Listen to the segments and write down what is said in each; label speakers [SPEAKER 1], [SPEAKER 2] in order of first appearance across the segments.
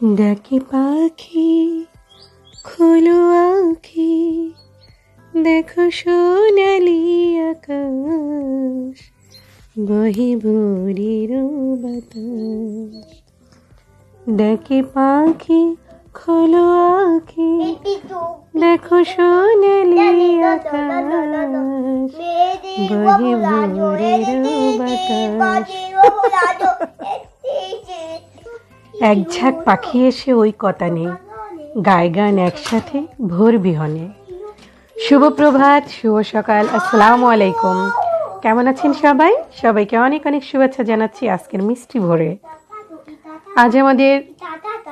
[SPEAKER 1] ডাকি পাখি খোলো আঁখি দেখো সোনালি আকাশ বহি ভোরের বাতাস। ডাকি পাখি খোলো আঁখি দেখো সোনালি আকাশ বহি ভোরের বাতাস। এক ঝাঁক পাখি এসে ওই কথা নেই গায়ে গান একসাথে ভোর বিহনে। শুভ প্রভাত, শুভ সকাল, আসসালামু আলাইকুম। কেমন আছেন সবাই? সবাইকে অনেক অনেক শুভেচ্ছা জানাচ্ছি আজকের মিষ্টি ভোরে। আজ আমাদের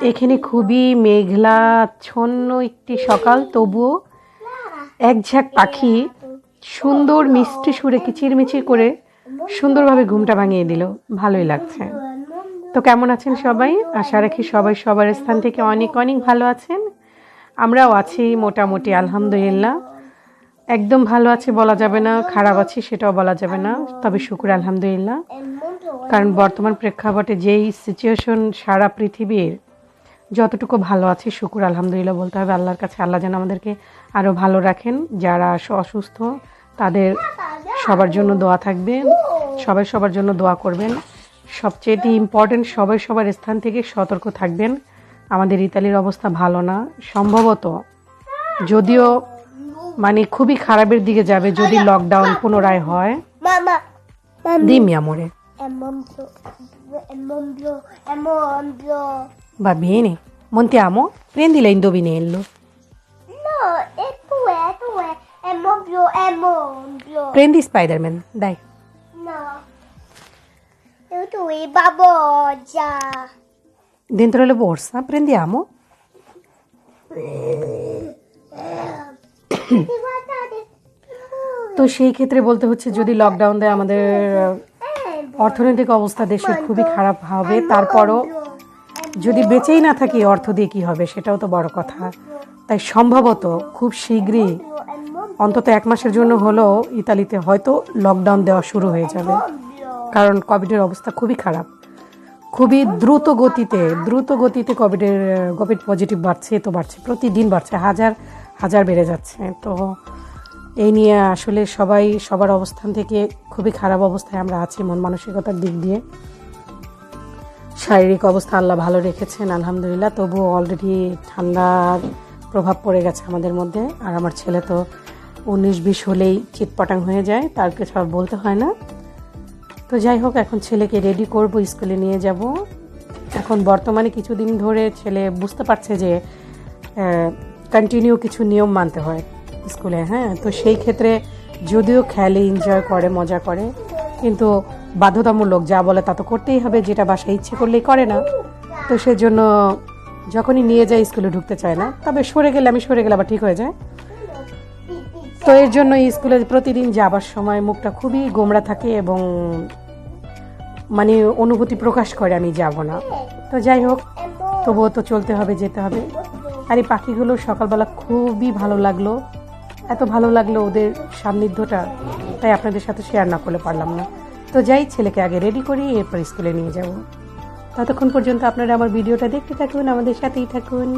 [SPEAKER 1] এখানে খুবই মেঘলা, ছন্ন একটি সকাল, তবুও এক ঝাঁক পাখি সুন্দর মিষ্টি সুরে কিচিরমিচির করে সুন্দরভাবে ঘুমটা ভাঙিয়ে দিল। ভালোই লাগছে। তো কেমন আছেন সবাই? আশা রাখি সবাই সবার স্থান থেকে অনেক অনেক ভালো আছেন। আমরাও আছি মোটামুটি, আলহামদুলিল্লাহ। একদম ভালো আছে বলা যাবে না, খারাপ আছি সেটাও বলা যাবে না, তবে শুকুর, আলহামদুলিল্লাহ। কারণ বর্তমান প্রেক্ষাপটে যেই সিচুয়েশন সারা পৃথিবীর, যতটুকু ভালো আছে, শুকুর, আলহামদুলিল্লাহ বলতে হবে। আল্লাহর কাছে আল্লাহ যেন আমাদেরকে আরও ভালো রাখেন, যারা অসুস্থ, তাদের সবার জন্য দোয়া থাকবে সবাই সবার জন্য দোয়া করবেন। সবচেয়ে ইম্পর্টেন্ট সবাই সবার স্থান থেকে সতর্ক থাকবেন। আমাদের ইতালির অবস্থা ভালো না। সম্ভবত যদিও মানে খুবই খারাপের দিকে যাবে যদি লকডাউন পুনরায় হয়।
[SPEAKER 2] বা
[SPEAKER 1] বিয়ে নে
[SPEAKER 2] মন্তি আমো প্রেম দিলে ইন্দবি নিয়ে
[SPEAKER 1] এলো। প্রেম দি স্পাইডারম্যান দেখ
[SPEAKER 2] No. Tu è baboggia.
[SPEAKER 1] Dentro la borsa, prendiamo. তো সেই ক্ষেত্রে বলতে হচ্ছে যদি লকডাউন দেয় আমাদের অর্থনৈতিক অবস্থা দেশের খুবই খারাপ হবে তারপরও যদি বেঁচেই না থাকি অর্থ দিয়ে কি হবে সেটাও তো বড় কথা তাই সম্ভবত খুব শীঘ্রই অন্তত এক মাসের জন্য হলেও ইতালিতে হয়তো লকডাউন দেওয়া শুরু হয়ে যাবে. কারণ কোভিডের অবস্থা খুবই খারাপ। খুবই দ্রুত গতিতে দ্রুত গতিতে কোভিডের, কোভিড পজিটিভ বাড়ছে, তো বাড়ছে, প্রতিদিন বাড়ছে, হাজার হাজার বেড়ে যাচ্ছে। তো এই নিয়ে আসলে সবাই, সবার অবস্থান থেকে খুবই খারাপ অবস্থায় আমরা আছি মন মানসিকতার দিক দিয়ে। শারীরিক অবস্থা আল্লাহ ভালো রেখেছেন, আলহামদুলিল্লাহ। তবুও অলরেডি ঠান্ডার প্রভাব পড়ে গেছে আমাদের মধ্যে। আর আমার ছেলে তো উনিশ, বিশ হলেই চিটপটাং হয়ে যায় তার কিছু বলতে হয় না। তো যাই হোক, এখন ছেলেকে রেডি করব, স্কুলে নিয়ে যাব। এখন বর্তমানে কিছুদিন ধরে ছেলে বুঝতে পারছে যে কন্টিনিউ কিছু নিয়ম মানতে হয় স্কুলে হ্যাঁ? তো সেই ক্ষেত্রে যদিও খেলে এনজয় করে, মজা করে, কিন্তু বাধ্যতামূলক যা বলে তা তো করতেই হবে, যেটা বাসায় ইচ্ছে করলেই করে না। তো সেজন্য যখনই নিয়ে যায় স্কুলে ঢুকতে চায় না। তবে সরে গেলে আমি সরে গেলে আবার ঠিক হয়ে যায়। তো এর জন্য স্কুলে প্রতিদিন যাবার সময় মুখটা খুবই গোমড়া থাকে এবং মানে অনুভূতি প্রকাশ করে আমি যাব না। তো যাই হোক, তবুও তো চলতে হবে, যেতে হবে। আর এই পাখিগুলো সকালবেলা খুবই ভালো লাগল। এত ভালো লাগল ওদের সান্নিধ্যটা, তাই আপনাদের সাথে শেয়ার না করলে পারলাম না। তো যাই, ছেলেকে আগে রেডি করি, এরপর স্কুলে নিয়ে যাব। ততক্ষণ পর্যন্ত আপনারা আমার ভিডিওটা দেখতে থাকুন, আমাদের সাথেই থাকুন।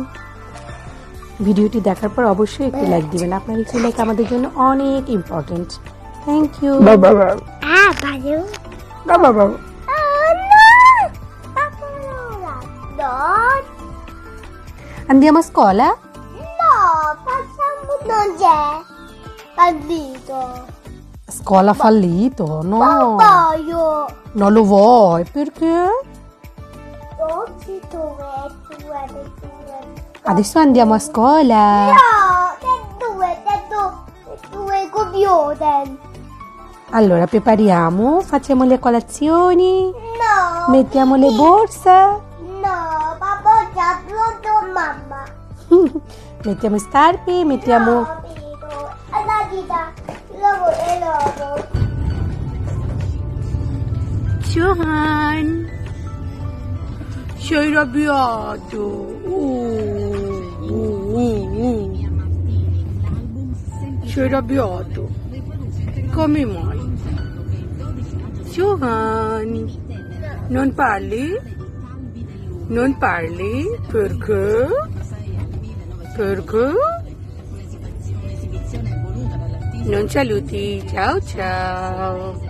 [SPEAKER 1] ভিডিওটি দেখার পর অবশ্যই একটি লাইক দিবেন আপনার একটি লাইক আমাদের জন্য অনেক important thank you
[SPEAKER 2] Ah, valeu.
[SPEAKER 1] বাবা বাবা
[SPEAKER 2] Oh, no! Papalola. No,
[SPEAKER 1] andiamo a scuola
[SPEAKER 2] no, facciamo non c'è. Fallito.
[SPEAKER 1] scuola fallito no
[SPEAKER 2] Non voglio.
[SPEAKER 1] non lo vuoi perché Adesso andiamo a scuola
[SPEAKER 2] No, te due, te due, due computer.
[SPEAKER 1] allora prepariamo facciamo le colazioni
[SPEAKER 2] No.
[SPEAKER 1] mettiamo le borse
[SPEAKER 2] No, papà già pronto mamma.
[SPEAKER 1] mettiamo scarpe mettiamo
[SPEAKER 2] Capito. Alla dita, logo e logo.
[SPEAKER 1] Johan sei arrabbiato uh, uh, uh, uh. sei arrabbiato come mai Johan non parli
[SPEAKER 3] Non parli? Perché? Perché? Non saluti. Ciao ciao.